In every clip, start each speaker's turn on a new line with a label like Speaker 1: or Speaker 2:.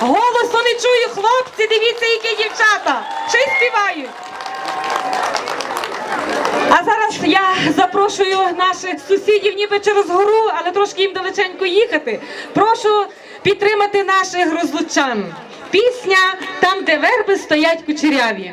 Speaker 1: Голосу не чую, хлопці, дивіться, які дівчата, ще співають. А зараз я запрошую наших сусідів, ніби через гору, але трошки їм далеченько їхати. Прошу підтримати наших розлучан. Пісня там, де верби стоять кучеряві.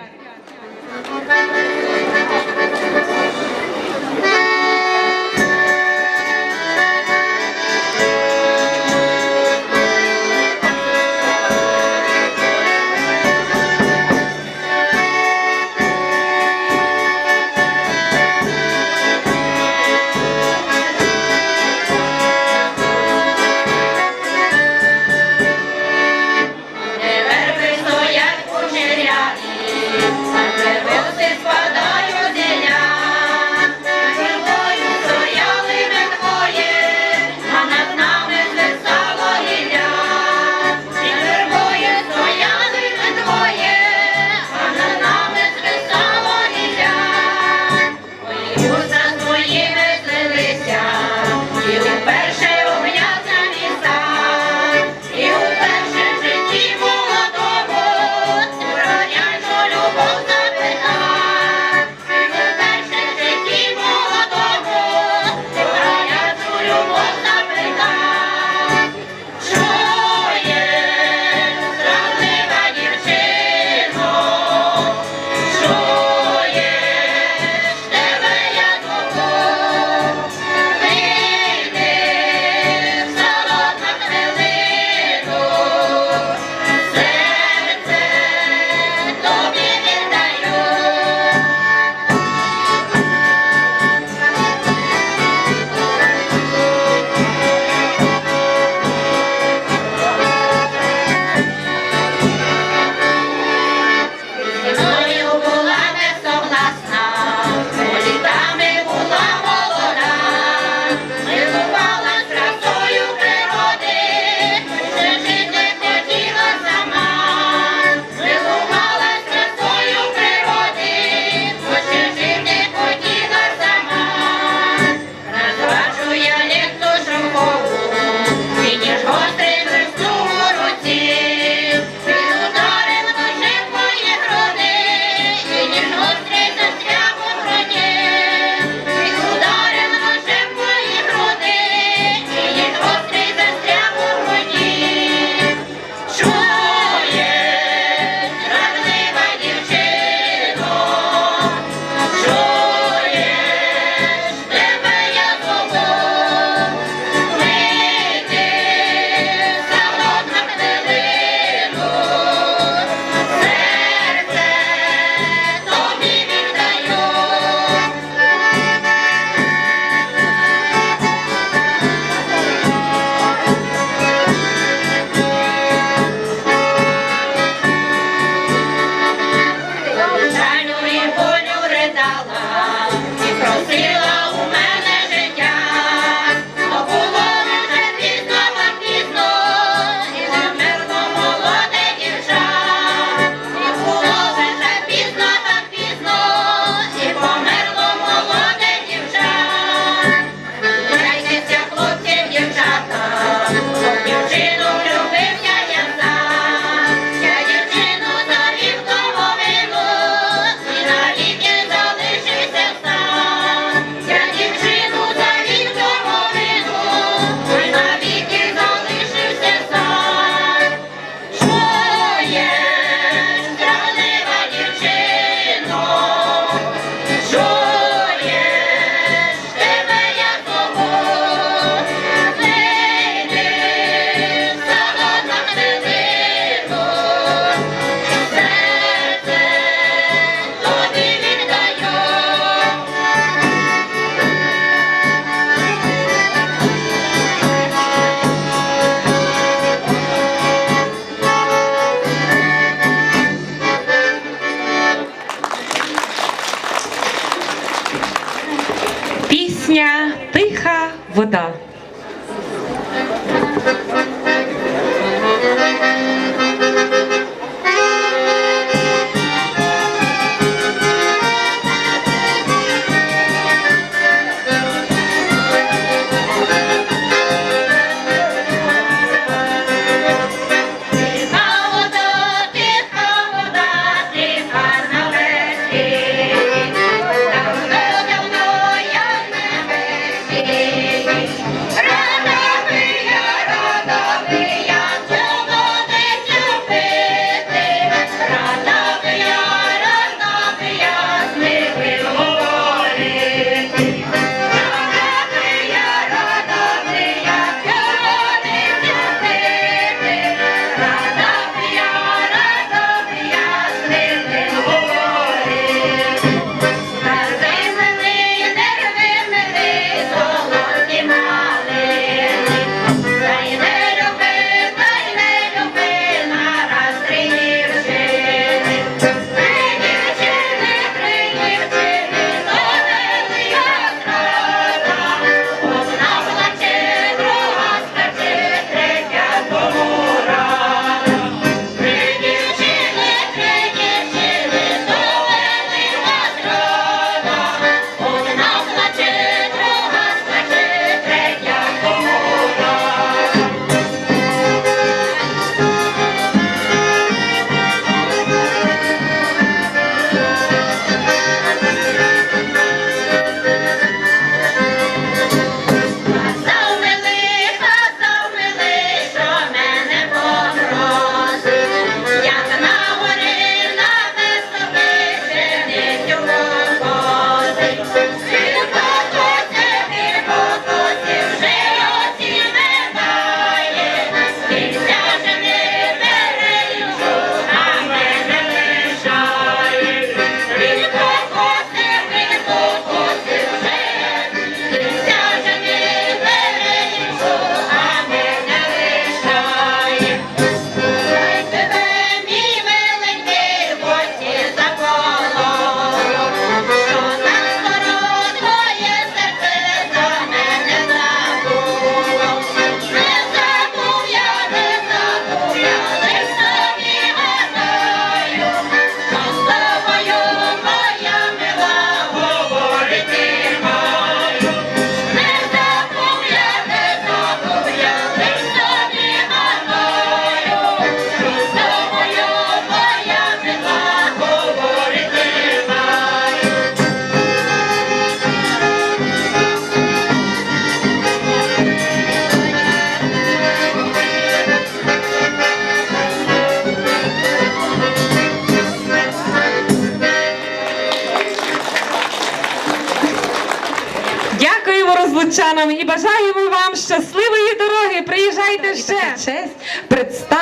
Speaker 1: Пісня Тиха вода.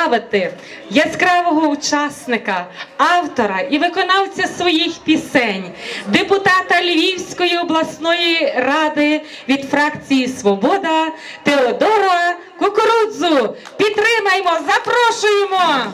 Speaker 2: Представити яскравого учасника, автора і виконавця своїх пісень, депутата Львівської обласної ради від фракції Свобода Теодора Кукурудзу. Підтримаймо, запрошуємо.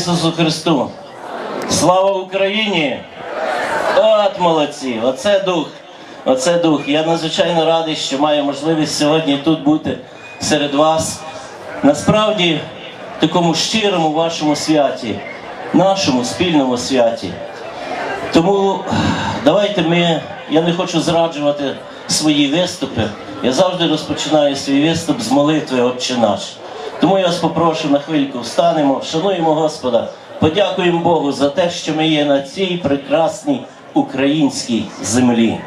Speaker 3: Ісусу Христу! Слава Україні! От молодці! Оце дух! Оце дух! Я надзвичайно радий, що маю можливість сьогодні тут бути серед вас. Насправді, в такому щирому вашому святі, нашому спільному святі. Тому давайте ми, я не хочу зраджувати свої виступи. Я завжди розпочинаю свій виступ з молитви Отче наш. Тому я вас попрошу на хвильку встанемо, вшануємо Господа, подякуємо Богу за те, що ми є на цій прекрасній українській землі.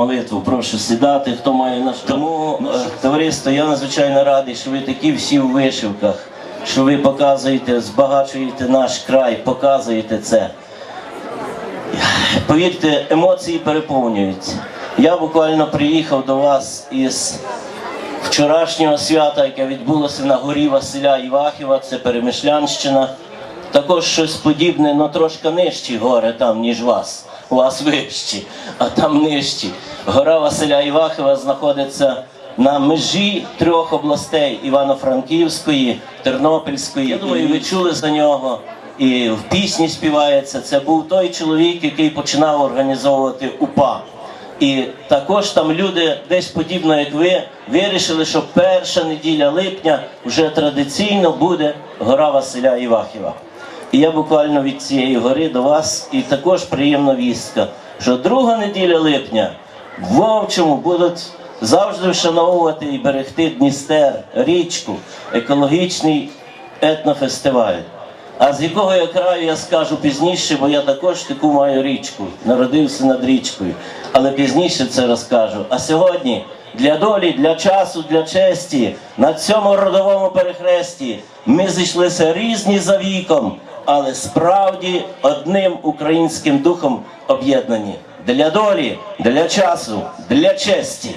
Speaker 3: Молитву. Прошу сідати, хто має наш. Тому, е, товариство, я надзвичайно радий, що ви такі всі у вишивках, що ви показуєте, збагачуєте наш край, показуєте це. Повірте, емоції переповнюються. Я буквально приїхав до вас із вчорашнього свята, яке відбулося на горі Василя Івахіва, це Перемишлянщина. Також щось подібне, але трошки нижчі гори там, ніж вас. У вас вищі, а там нижчі. Гора Василя Івахіва знаходиться на межі трьох областей Івано-Франківської, Тернопільської. Я думаю, ви чули за нього. І в пісні співається. Це був той чоловік, який починав організовувати УПА. І також там люди, десь подібно як ви, вирішили, що перша неділя липня вже традиційно буде гора Василя Івахіва. І я буквально від цієї гори до вас, і також приємна вістка, що друга неділя липня в Вовчому будуть завжди вшановувати і берегти Дністер, річку, екологічний етнофестиваль. А з якого я краю я скажу пізніше, бо я також таку маю річку, народився над річкою. Але пізніше це розкажу. А сьогодні для долі, для часу, для честі на цьому родовому перехресті ми зійшлися різні за віком, але справді одним українським духом об'єднані. Для долі, для часу, для честі.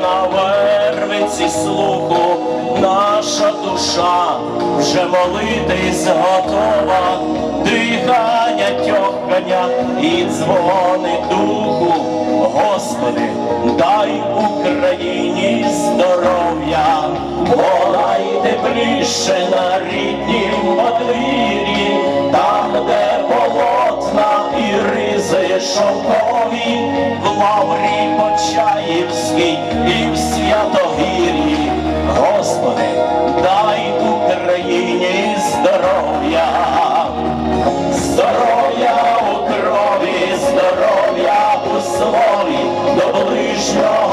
Speaker 3: На вервиці слуху, наша душа вже молитись готова, дихання, тьохкання і дзвони духу. Господи, дай Україні здоров'я, вона й тепліше на ріднім подвір'ї, там, де полотна і ризи шовкові, в Лаврі Почаївській і в Святогір'ї. Господи, дай Україні здоров'я, здоров'я у крові, здоров'я у слові, до ближнього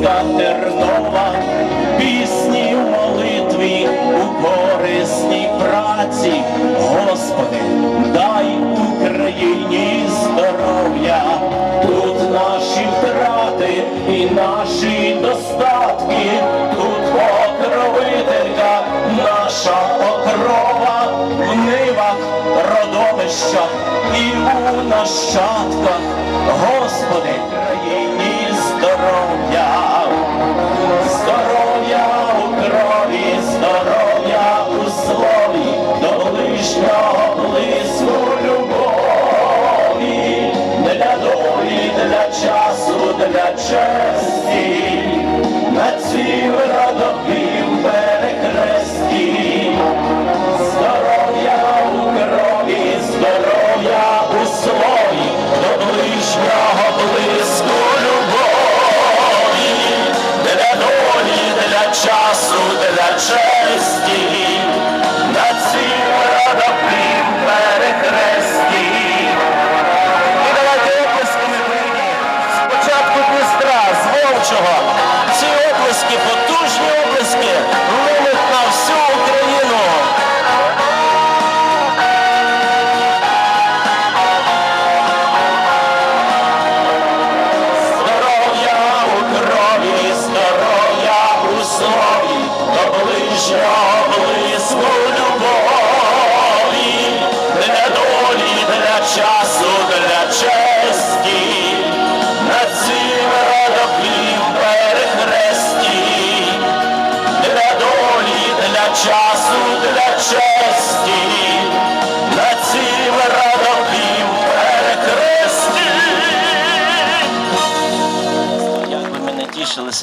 Speaker 3: колиска тернова, пісні в молитві у корисній праці. Господи, дай Україні здоров'я, тут наші втрати і наші достатки, тут покровителька, наша покрова. В нивах родовища і у нащадках, Господи,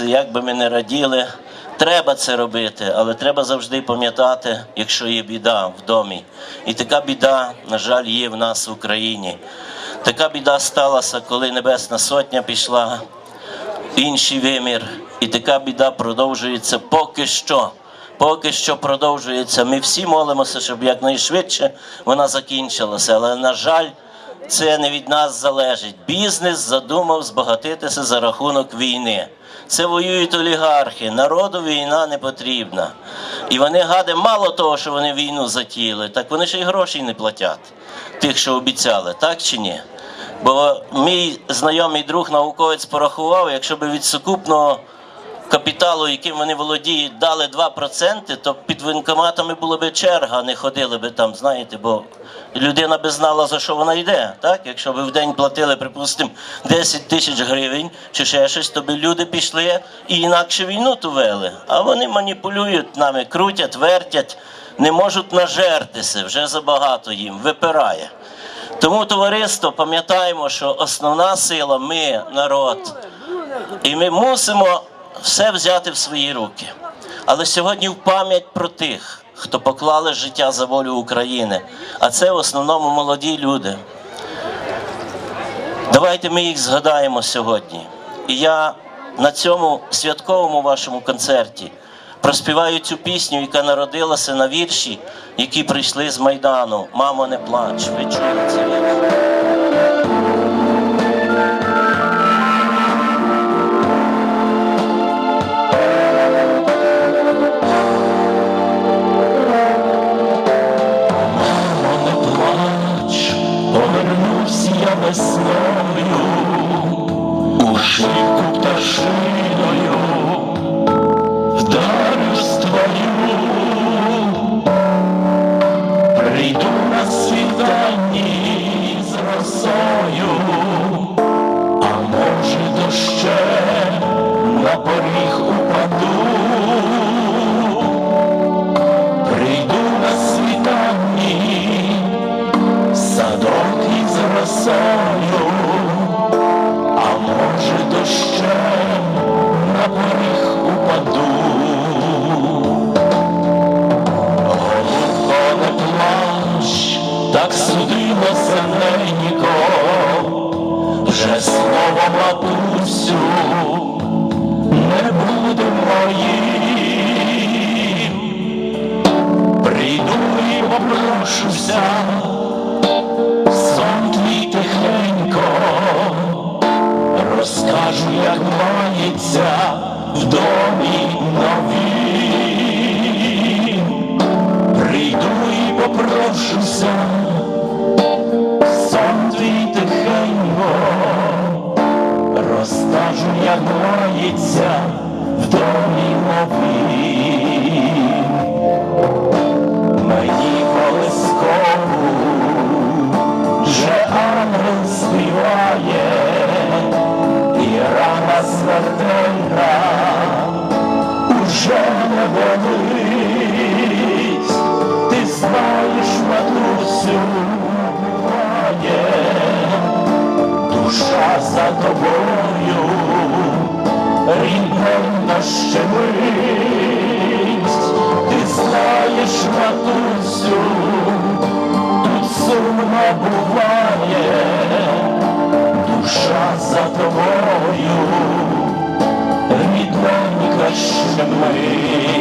Speaker 3: як би ми не раділи, треба це робити, але треба завжди пам'ятати, якщо є біда в домі. І така біда, на жаль, є в нас в Україні. Така біда сталася, коли Небесна Сотня пішла інший вимір. І така біда продовжується поки що. Поки що продовжується. Ми всі молимося, щоб якнайшвидше вона закінчилася. Але, на жаль, це не від нас залежить. Бізнес задумав збагатитися за рахунок війни. Це воюють олігархи. Народу війна не потрібна. І вони гади, мало того, що вони війну затіяли, так вони ще й грошей не платять, тих, що обіцяли, так чи ні? Бо мій знайомий друг науковець порахував, якщо б від сукупного
Speaker 4: капіталу, яким вони володіють, дали 2%, то під воєнкоматами була би черга, не ходили би там, знаєте, бо людина би знала, за що вона йде. Так? Якщо б в день платили, припустимо, 10 тисяч гривень чи ще щось, то би люди пішли і інакше війну ту вели. А вони маніпулюють нами, крутять, вертять, не можуть нажертися, вже забагато їм, випирає. Тому, товариство, пам'ятаємо, що основна сила ми народ. І ми мусимо все взяти в свої руки. Але сьогодні в пам'ять про тих, хто поклали життя за волю України, а це в основному молоді люди. Давайте ми їх згадаємо сьогодні. І я на цьому святковому вашому концерті проспіваю цю пісню, яка народилася на вірші, які прийшли з Майдану. Мамо, не плач. Ви чули
Speaker 3: весною, у шибку пташиною, за тобою рідненько щемить. Ти знаєш, матусю, тут сумно буває, душа за тобою, рідненька щемить.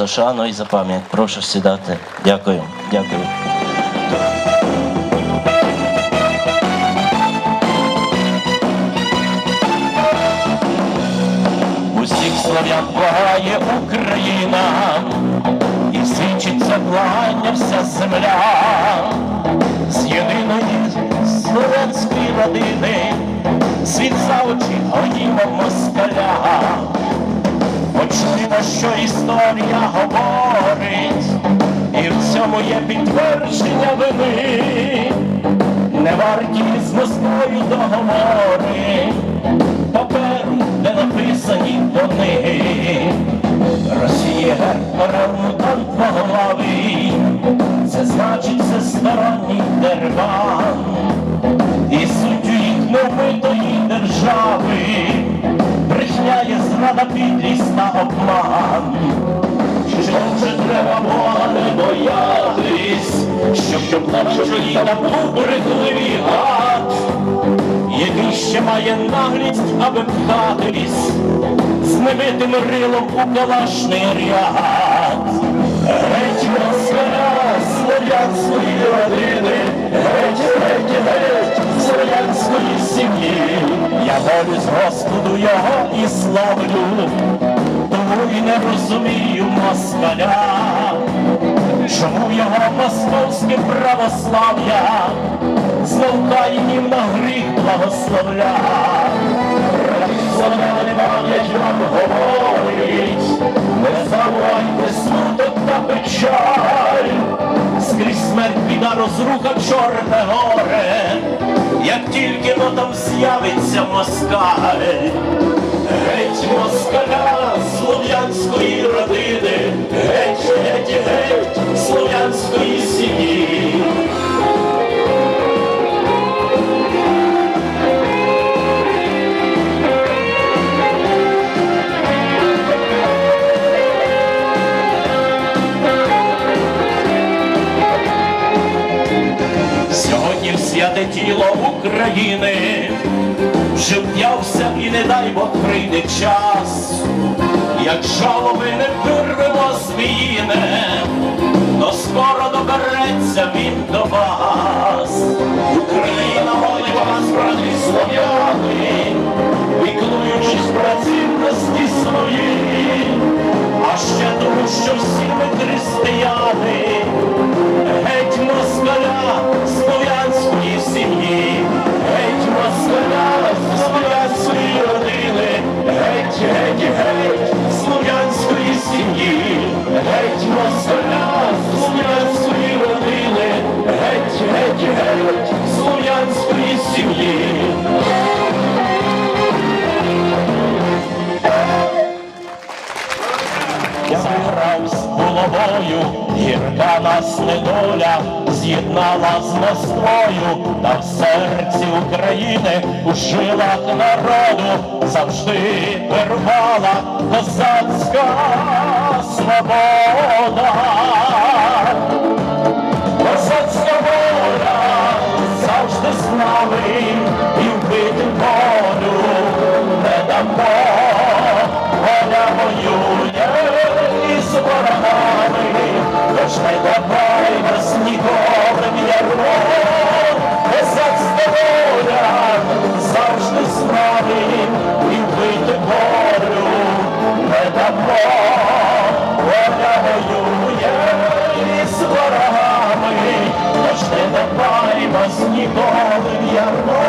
Speaker 3: За
Speaker 4: шану і за пам'ять. Прошу сідати. Дякую, дякую.
Speaker 3: Усіх славян благає Україна, і свідчиться благання вся земля з єдиної словенської родини, світ за очі гонімо москаля. Почуємо, що історія говорить, і в цьому є підтвердження вини, не варті з Москвою договори, паперу, де написані вони. Росія там двоглавий, це значить всесторонній дербан, і суттю їх невмитої держави брехня є зрада та обман. Що вже треба Бога не боятись, щоб на чолі та був брехливий гад, який ще має наглість, аби пхатись з немитим рилом у калашний ряд. Геть москаля слов'янської родини, слов'янської сім'ї. Я молюсь Господу його і славлю, тому і не розумію москаля. Чому його московське православ'я змовкає їм на гріх благословля? Вам говорить, не забувайте смуток та печаль, скрізь смерть біда розруха чорне горе, як тільки но там з'явиться москаль. Геть москаля слов'янської родини, геть, геть, геть слов'янської сім'ї. Святе тіло України. Жив'явся і не дай Бог прийде час, як жалоби не вирвемо зміїне, то скоро добереться він до вас. Україна молить вас, брати слов'яни, піклуючись про цінності свої, а ще тому, що всі ми християни, геть москаля слов'янської сім'ї, геть москаля слов'янської родини, геть, геть, геть слов'янської сім'ї, геть москаля слов'янської родини, геть, геть, геть слов'янської сім'ї. Гірка нас недоля з'єднала з Москвою, та в серці України у жилах народу завжди вирвала козацька свобода. Козацька воля завжди з нами тож не давай нас ніколи ярмо. Козацька воля завжди з нами і вбити волю не дамо. Воля воює із ворогами, тож не давай нас ніколи ярмо.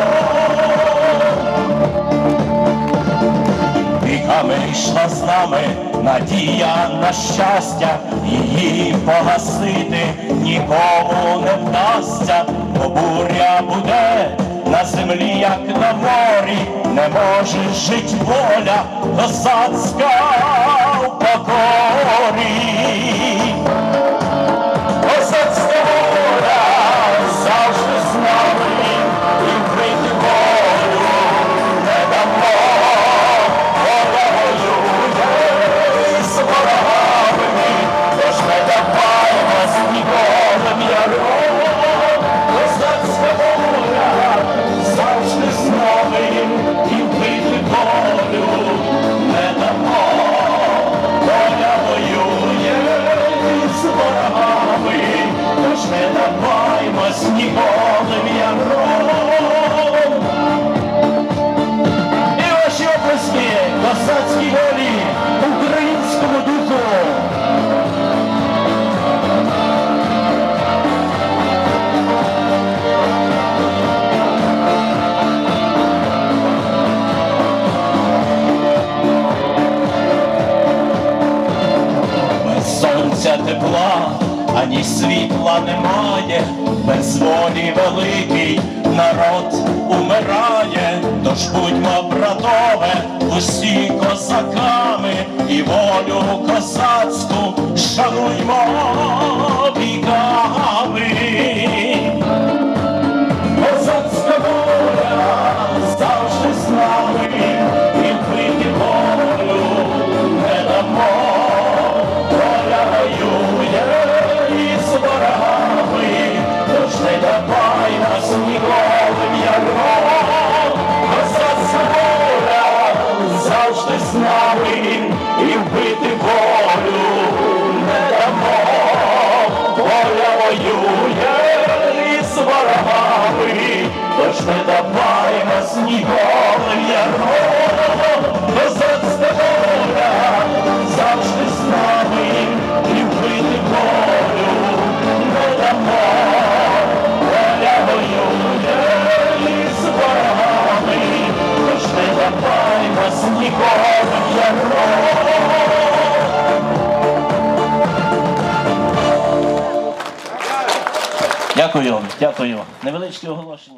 Speaker 3: Віками йшла з нами надія на щастя, її погасити нікому не вдасться, бо буря буде на землі, як на морі, не може жить воля козацька в покорі. keep on.